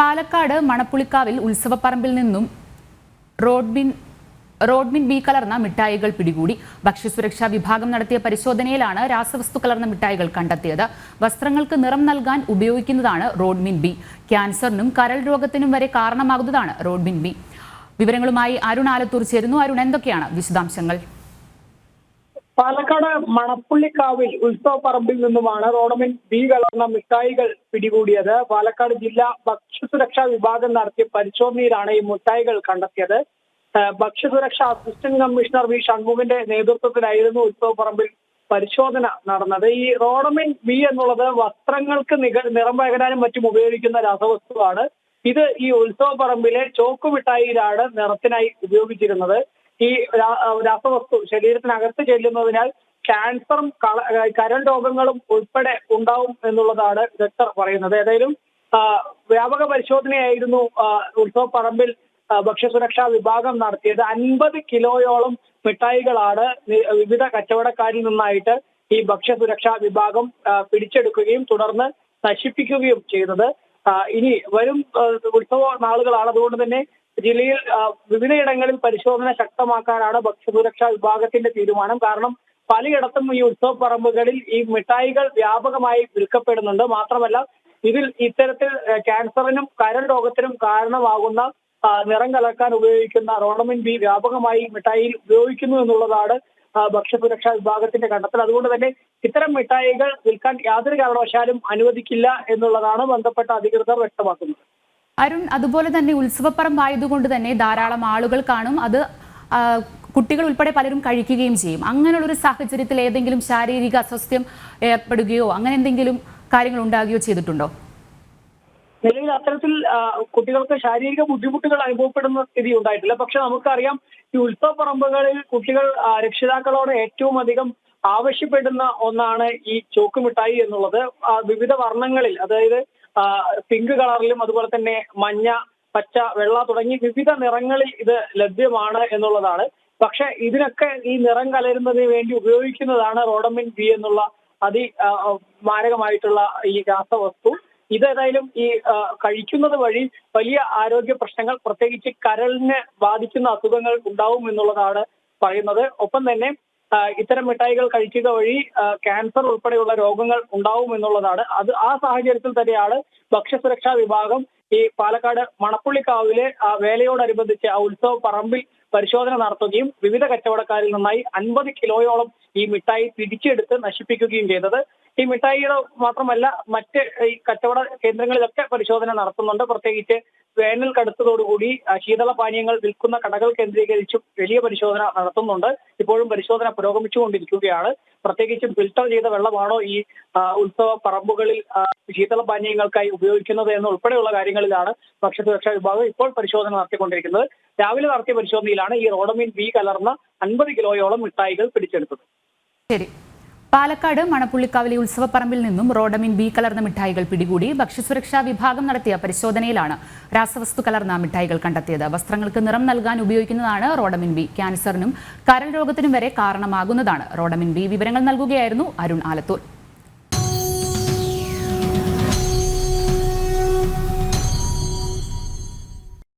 പാലക്കാട് മണപ്പുളിക്കാവിൽ ഉത്സവപ്പറമ്പിൽ നിന്നും റോഡ്ബിൻ റോഡ്മിൻ ബി കലർന്ന മിഠായികൾ പിടികൂടി. ഭക്ഷ്യസുരക്ഷാ വിഭാഗം നടത്തിയ പരിശോധനയിലാണ് രാസവസ്തു കലർന്ന മിഠായികൾ കണ്ടെത്തിയത്. വസ്ത്രങ്ങൾക്ക് നിറം നൽകാൻ ഉപയോഗിക്കുന്നതാണ് റോഡ്മിൻ ബി. ക്യാൻസറിനും കരൾ രോഗത്തിനും വരെ കാരണമാകുന്നതാണ് റോഡ്മിൻ ബി. വിവരങ്ങളുമായി അരുൺ ആലത്തൂർ ചേരുന്നു. അരുൺ എന്തൊക്കെയാണ് വിശദാംശങ്ങൾ? പാലക്കാട് മണപ്പുള്ളിക്കാവിൽ ഉത്സവ പറമ്പിൽ നിന്നുമാണ് റോഡമിൻ ബി കലർന്ന മിഠായികൾ പിടികൂടിയത്. പാലക്കാട് ജില്ലാ ഭക്ഷ്യസുരക്ഷാ വിഭാഗം നടത്തിയ പരിശോധനയിലാണ് ഈ മിഠായികൾ കണ്ടെത്തിയത്. ഭക്ഷ്യസുരക്ഷാ അസിസ്റ്റന്റ് കമ്മീഷണർ വി ഷൺമുഖിന്റെ നേതൃത്വത്തിലായിരുന്നു ഉത്സവ പറമ്പിൽ പരിശോധന നടന്നത്. ഈ റോഡമിൻ ബി എന്നുള്ളത് വസ്ത്രങ്ങൾക്ക് നിക നിറം പകരാനും മറ്റും ഉപയോഗിക്കുന്ന രാസവസ്തുവാണ്. ഇത് ഈ ഉത്സവ പറമ്പിലെ ചോക്ക് മിഠായിയിലാണ് നിറത്തിനായി ഉപയോഗിച്ചിരുന്നത്. ഈ രാസവസ്തു ശരീരത്തിനകത്ത് ചെല്ലുന്നതിനാൽ ക്യാൻസറും കരൾ രോഗങ്ങളും ഉൾപ്പെടെ ഉണ്ടാവും എന്നുള്ളതാണ് വിദഗ്ധർ പറയുന്നത്. ഏതായാലും വ്യാപക പരിശോധനയായിരുന്നു ഉത്സവപ്പറമ്പിൽ ഉത്സവ പറമ്പിൽ ഭക്ഷ്യസുരക്ഷാ വിഭാഗം നടത്തിയത്. അൻപത് കിലോയോളം മിഠായികളാണ് വിവിധ കച്ചവടക്കാരിൽ നിന്നായിട്ട് ഈ ഭക്ഷ്യസുരക്ഷാ വിഭാഗം പിടിച്ചെടുക്കുകയും തുടർന്ന് നശിപ്പിക്കുകയും ചെയ്തത്. ഇനി വരും ഉത്സവ നാളുകളാണ്. അതുകൊണ്ട് തന്നെ ജില്ലയിൽ വിവിധയിടങ്ങളിൽ പരിശോധന ശക്തമാക്കാനാണ് ഭക്ഷ്യസുരക്ഷാ വിഭാഗത്തിന്റെ തീരുമാനം. കാരണം പലയിടത്തും ഈ ഉത്സവ പറമ്പുകളിൽ ഈ മിഠായികൾ വ്യാപകമായി വിൽക്കപ്പെടുന്നുണ്ട്. മാത്രമല്ല ഇതിൽ ഇത്തരത്തിൽ ക്യാൻസറിനും കരൾ രോഗത്തിനും കാരണമാകുന്ന നിറം കലക്കാൻ ഉപയോഗിക്കുന്ന റോണമിൻ ബി വ്യാപകമായി മിഠായിയിൽ ഉപയോഗിക്കുന്നു എന്നുള്ളതാണ് ഭക്ഷ്യസുരക്ഷാ വിഭാഗത്തിന്റെ കണ്ടെത്തൽ. അതുകൊണ്ട് തന്നെ ഇത്തരം മിഠായികൾ വിൽക്കാൻ യാതൊരു കാരണവശാലും അനുവദിക്കില്ല എന്നുള്ളതാണ് ബന്ധപ്പെട്ട അധികൃതർ വ്യക്തമാക്കുന്നത്. അരുൺ അതുപോലെ തന്നെ ഉത്സവപ്പറമ്പായതുകൊണ്ട് തന്നെ ധാരാളം ആളുകൾ കാണും. അത് കുട്ടികൾ ഉൾപ്പെടെ പലരും കഴിക്കുകയും ചെയ്യും. അങ്ങനെയുള്ളൊരു സാഹചര്യത്തിൽ ഏതെങ്കിലും ശാരീരിക അസ്വസ്ഥ്യം ഏർപ്പെടുകയോ അങ്ങനെ എന്തെങ്കിലും കാര്യങ്ങൾ ഉണ്ടാകുകയോ ചെയ്തിട്ടുണ്ടോ? നിലവിൽ അത്തരത്തിൽ കുട്ടികൾക്ക് ശാരീരിക ബുദ്ധിമുട്ടുകൾ അനുഭവപ്പെടുന്ന സ്ഥിതി ഉണ്ടായിട്ടില്ല. പക്ഷെ നമുക്കറിയാം ഈ ഉത്സവപ്പറമ്പുകളിൽ കുട്ടികൾ രക്ഷിതാക്കളോട് ഏറ്റവും അധികം ആവശ്യപ്പെടുന്ന ഒന്നാണ് ഈ ചോക്ക് മിഠായി എന്നുള്ളത്. വിവിധ വർണങ്ങളിൽ അതായത് പിങ്ക് കളറിലും അതുപോലെ തന്നെ മഞ്ഞ പച്ച വെള്ള തുടങ്ങി വിവിധ നിറങ്ങളിൽ ഇത് ലഭ്യമാണ് എന്നുള്ളതാണ്. പക്ഷെ ഇതിനൊക്കെ ഈ നിറം കലരുന്നതിന് വേണ്ടി ഉപയോഗിക്കുന്നതാണ് റോഡമിൻ ബി എന്നുള്ള അതി മാരകമായിട്ടുള്ള ഈ രാസവസ്തു. ഇതേതായാലും ഈ കഴിക്കുന്നത് വഴി വലിയ ആരോഗ്യ പ്രശ്നങ്ങൾ പ്രത്യേകിച്ച് കരളിനെ ബാധിക്കുന്ന അസുഖങ്ങൾ ഉണ്ടാവും എന്നുള്ളതാണ് പറയുന്നത്. ഒപ്പം തന്നെ ഇത്തരം മിഠായികൾ കഴിക്കുക വഴി ക്യാൻസർ ഉൾപ്പെടെയുള്ള രോഗങ്ങൾ ഉണ്ടാവും എന്നുള്ളതാണ്. അത് ആ സാഹചര്യത്തിൽ തന്നെയാണ് ഭക്ഷ്യസുരക്ഷാ വിഭാഗം ഈ പാലക്കാട് മണപ്പുള്ളിക്കാവിലെ വേലയോടനുബന്ധിച്ച് ആ ഉത്സവ പറമ്പിൽ പരിശോധന നടത്തുകയും വിവിധ കച്ചവടക്കാരിൽ നിന്നായി അൻപത് കിലോയോളം ഈ മിഠായി പിടിച്ചെടുത്ത് നശിപ്പിക്കുകയും ചെയ്തത്. ഈ മിഠായിയുടെ മാത്രമല്ല മറ്റ് ഈ കച്ചവട കേന്ദ്രങ്ങളിലൊക്കെ പരിശോധന നടത്തുന്നുണ്ട്. പ്രത്യേകിച്ച് വേനൽ കടുത്തതോടുകൂടി ശീതള പാനീയങ്ങൾ വിൽക്കുന്ന കടകൾ കേന്ദ്രീകരിച്ചും വലിയ പരിശോധന നടത്തുന്നുണ്ട്. ഇപ്പോഴും പരിശോധന പുരോഗമിച്ചുകൊണ്ടിരിക്കുകയാണ്. പ്രത്യേകിച്ചും ഫിൽട്ടർ ചെയ്ത വെള്ളമാണോ ഈ ഉത്സവ പറമ്പുകളിൽ ശീതള പാനീയങ്ങൾക്കായി ഉപയോഗിക്കുന്നത് എന്ന് ഉൾപ്പെടെയുള്ള കാര്യങ്ങളിലാണ് ഭക്ഷ്യസുരക്ഷാ വിഭാഗം ഇപ്പോൾ പരിശോധന നടത്തിക്കൊണ്ടിരിക്കുന്നത്. രാവിലെ നടത്തിയ പരിശോധനയിലാണ് ഈ റോഡമിൻ ബി കലർന്ന അൻപത് കിലോയോളം മിഠായികൾ പിടിച്ചെടുത്തത്. ശരി. പാലക്കാട് മണപ്പുള്ളിക്കാവിലെ ഉത്സവപ്പറമ്പിൽ നിന്നും റോഡമിൻ ബി കലർന്ന മിഠായികൾ പിടികൂടി ഭക്ഷ്യസുരക്ഷാ വിഭാഗം നടത്തിയ പരിശോധനയിലാണ് രാസവസ്തു കലർന്ന മിഠായികൾ കണ്ടെത്തിയത്. വസ്ത്രങ്ങൾക്ക് നിറം നൽകാൻ ഉപയോഗിക്കുന്നതാണ് റോഡമിൻ ബി. ക്യാൻസറിനും കരൾ രോഗത്തിനും വരെ കാരണമാകുന്നതാണ്. റോഡമിൻ ബി വിവരങ്ങൾ നൽകുകയായിരുന്നു അരുൺ ആലത്തൂർ.